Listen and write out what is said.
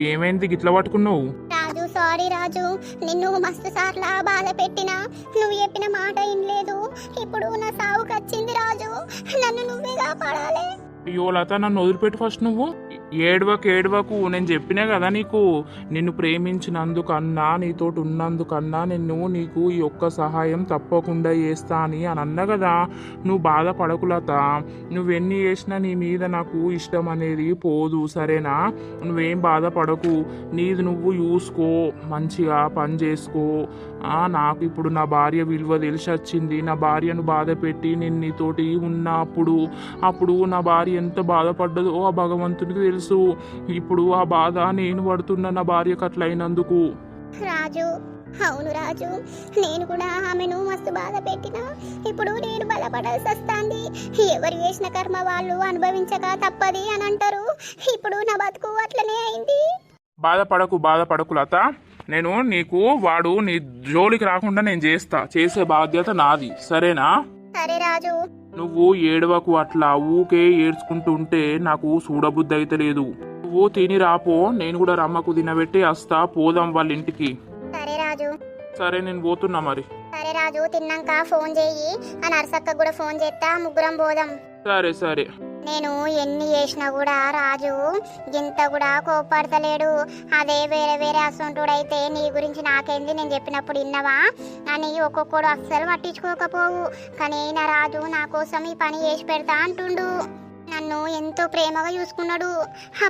ఏమైంది? గిట్ల పట్టుకున్నావు? రాజు సారీ రాజు. నిన్ను మస్తు సార్లా బాధ పెట్టినా. నువ్వు చెప్పిన మాట వినలేదు ఇప్పుడు నా సావుకు వచ్చింది రాజు. నన్ను నువ్వే కాపాడాలి. అయ్యో లత నన్ను వదిలిపెట్టి ఫస్ట్ నువ్వు. ఏడవకు ఏడవకు. నేను చెప్పినా కదా నీకు నిన్ను ప్రేమించినందుకన్నా నీతోటి ఉన్నందుకన్నా నేను నీకు ఈ ఒక్క సహాయం తప్పకుండా చేస్తా అని అని అన్నా కదా. నువ్వు బాధపడకు లత. నువ్వెన్ని చేసినా నీ మీద నాకు ఇష్టం అనేది పోదు సరేనా? నువ్వేం బాధపడకు. నీది నువ్వు చూసుకో మంచిగా పని చేసుకో. నాకు ఇప్పుడు నా భార్య విలువ తెలిసి వచ్చింది నా భార్యను బాధ పెట్టి నేను నీతోటి ఉన్నప్పుడు అప్పుడు నా భార్య ఎంత బాధపడ్డదో ఆ భగవంతునికి తెలుసు. ఇప్పుడు ఆ బాధ నేను పడుతున్న నా భార్యకు అట్లయినందుకు. రాజు అవును రాజు. నేను కూడా ఆమెను మస్తు బాధ పెట్టిన. ఇప్పుడు నేను బలపడాల్సి వస్తుంది. ఎవరు చేసిన కర్మ వాళ్ళు అనుభవించక తప్పది అని అంటారు. ఇప్పుడు నా బతుకు అట్లనే అయింది. బాధపడకు బాధపడకు లత. నేను నీకు వాడు నీ జోలికి రాకుండా నేను చేస్తా. చేసే బాధ్యత నాది. సరేనా? సరే రాజు. నువ్వు ఏడవకు అట్లా. ఊకే ఏడ్చుకుంటూ ఉంటే నాకు చూడబుద్ధి అయితే లేదు. నువ్వు తిని రాపో. నేను కూడా రమ్మకు తినబెట్టి వస్తా. పోదాం వాళ్ళ ఇంటికి సరే రాజు. సరే నేను పోతున్నా మరి. సరే రాజు తిన్నాక ఫోన్ చేయి. ఆ నర్సక్క కూడా ఫోన్ చేస్తా ముగ్గురం పోదాం. సరే సరే. నేను ఎన్ని చేసినా కూడా రాజు గింత కూడా కోపడతలేడు. అదే వేరే వేరే అసొంటుడైతే నీ గురించి నాకేంది? నేను చెప్పినప్పుడు విన్నవా? అని ఒక్కొక్కడు అస్సలు పట్టించుకోకపోవు. కానీ నా రాజు నా కోసం ఈ పని చేసి పెడతా అంటుండు. నన్ను ఎంతో ప్రేమగా చూసుకున్నాడు. ఆ